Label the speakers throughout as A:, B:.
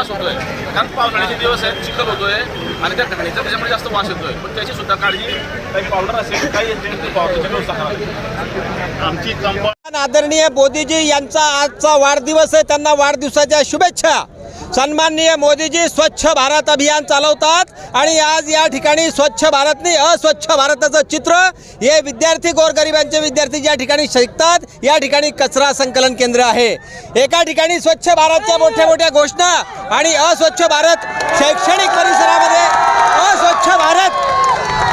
A: ¡Vamos a ver! कारण पावसाळ्याचे दिवस आहेत चिखल होतोय आणि त्या घाणीचा त्याच्यामुळे जास्त वास येतोय. पण त्याची सुद्धा काळजी काही पावडर असेल काही असेल व्यवस्था करावी आमची कंपाऊंड
B: आदरणीय मोदीजी यांचा आजचा वाढदिवस आहे त्यांना वाढदिवसाच्या शुभेच्छा. सन्माननीय मोदीजी स्वच्छ भारत अभियान चालवतात आणि आज या ठिकाणी स्वच्छ भारतने अस्वच्छ भारताचं चित्र हे विद्यार्थी गोरगरिबांचे विद्यार्थी ज्या ठिकाणी शिकतात या ठिकाणी कचरा संकलन केंद्र आहे. एका ठिकाणी स्वच्छ भारतच्या मोठ्या मोठ्या घोषणा आणि अस्वच्छ भारत शैक्षणिक परिसरामध्ये अस्वच्छ भारत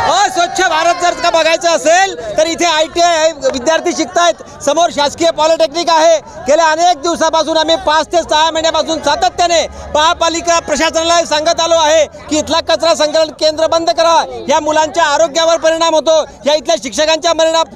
B: अस्वच्छ भारत जर का बघायचं असेल तर इथे आय टी आय विद्यार्थी शिकतायत समोर शासकीय पॉलिटेक्निक आहे. गेल्या अनेक दिवसापासून आम्ही पाच ते सहा महिन्यापासून सातत्याने महापालिका प्रशासनाला सांगत आलो आहे की इथला कचरा संकलन केंद्र बंद करा. या मुलांच्या आरोग्यावर परिणाम होतो या इथल्या शिक्षकांच्या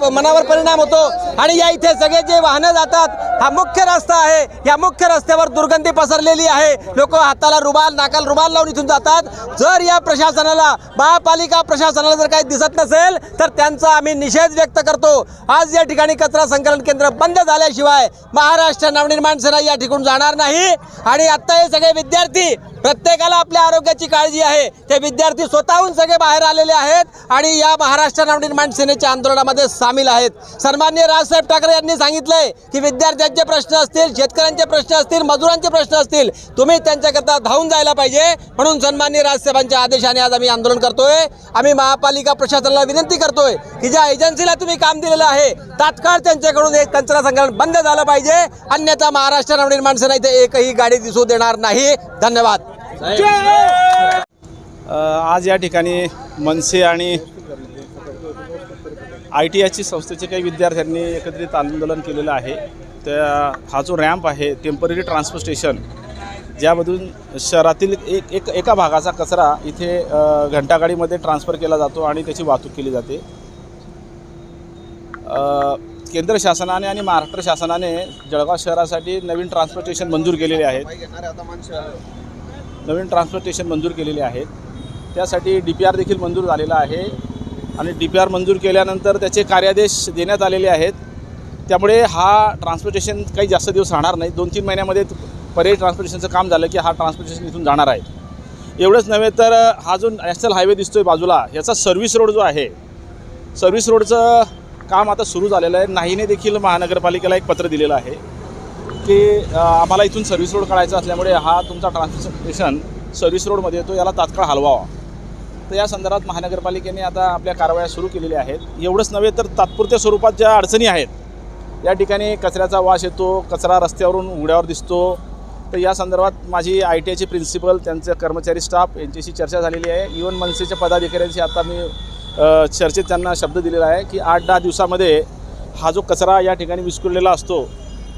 B: मनावर परिणाम होतो. आणि या इथे सगळे जे वाहनं जातात हा मुख्य रस्ता आहे. या मुख्य रस्त्यावर दुर्गंधी पसरलेली आहे. लोक हाताला रुमाल नाकाला रुमाल लावून इथून जातात. जर या प्रशासनाला महापालिका प्रशासनाला जर काही दिसत नसेल तर त्यांचा आम्ही निषेध व्यक्त करतो. आज या ठिकाणी कचरा संकलन केंद्र बंद झाल्याशिवाय महाराष्ट्र नवनिर्माण सेना या ठिकाणी जाणार नाही. आणि आत्ता हे सगळे विद्यार्थी प्रत्येकाला आपल्या आरोग्याची काळजी आहे. ते विद्यार्थी स्वतःहून सगळे बाहेर आलेले आहेत आणि या महाराष्ट्र नवनिर्माण सेनेच्या आंदोलनामध्ये सामील आहेत. सन्मान्य राजसाहेब ठाकरे यांनी सांगितलंय की विद्यार्थ्यांचे प्रश्न असतील शेतकऱ्यांचे प्रश्न असतील मजुरांचे प्रश्न असतील तुम्ही त्यांच्याकरता धावून जायला पाहिजे. म्हणून सन्मान्य राजसाहेबांच्या आदेशाने आज आम्ही आंदोलन करतोय. आम्ही महापालिका प्रशासनाला विनंती करतोय की ज्या एजन्सीला तुम्ही काम दिलेलं आहे तात्काळ त्यांच्याकडून एक कचरा संकलन बंद झालं पाहिजे. अन्यथा महाराष्ट्र नवनिर्माण सेना इथे एकही गाडी दिसू देणार नाही. धन्यवाद.
C: आज या ठिकाणी मनसे आणि आय टी आयची संस्थेचे काही विद्यार्थ्यांनी एकत्रित आंदोलन केलेलं आहे. त्या हा जो रॅम्प आहे टेंपररी ट्रान्सफर स्टेशन ज्यामधून शहरातील एक एक एका भागाचा कचरा इथे घंटागाडीमध्ये ट्रान्सफर केला जातो आणि त्याची वाहतूक केली जाते. केंद्र शासनाने आणि महाराष्ट्र शासनाने जळगाव शहरासाठी नवीन ट्रान्सफर स्टेशन मंजूर केलेले आहेत. नवीन ट्रान्सपोर्टेशन मंजूर केलेले आहेत. त्यासाठी डी पी आर देखील मंजूर झालेला आहे आणि डी पी आर मंजूर केल्यानंतर त्याचे कार्यादेश देण्यात आलेले आहेत. त्यामुळे हा ट्रान्सपोर्टेशन काही जास्त दिवस राहणार नाही. दोन तीन महिन्यामध्ये पर्यायी ट्रान्सपोर्टेशनचं काम झालं की हा ट्रान्सपोर्टेशन इथून जाणार आहे. एवढंच नव्हे तर हा जो नॅशनल हायवे दिसतो आहे बाजूला याचा सर्व्हिस रोड जो आहे सर्व्हिस रोडचं काम आता सुरू झालेलं आहे. नाहीने देखील महानगरपालिकेला एक पत्र दिलेलं आहे. की आम्हाला इथून सर्व्हिस रोड काढायचा असल्यामुळे हा तुमचा ट्रान्सपोर्टेशन सर्व्हिस रोडमध्ये येतो याला तात्काळ हलवावा. तर या संदर्भात महानगरपालिकेने आता आपल्या कारवाया सुरू केलेल्या आहेत. एवढंच नव्हे तर तात्पुरत्या स्वरूपात ज्या अडचणी आहेत या ठिकाणी कचऱ्याचा वास येतो कचरा रस्त्यावरून उघड्यावर दिसतो. तर या संदर्भात माझी आय टी आयचे प्रिन्सिपल त्यांचे कर्मचारी स्टाफ यांच्याशी चर्चा झालेली आहे. इवन मनसेच्या पदाधिकाऱ्यांशी आता मी चर्चेत त्यांना शब्द दिलेला आहे की आठ दहा दिवसामध्ये हा जो कचरा या ठिकाणी विस्कुरलेला असतो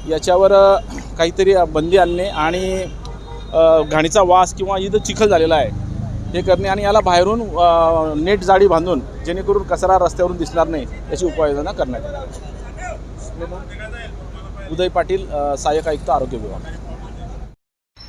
C: याच्यावर काहीतरी बंदी आणणे आणि घाणीचा वास किंवा इथं चिखल झालेला आहे हे करणे आणि याला बाहेरून नेट जाळी बांधून जेणेकरून कचरा रस्त्यावरून दिसणार नाही याची उपाययोजना करण्यात येईल. उदय पाटील सहाय्यक आयुक्त आरोग्य विभाग.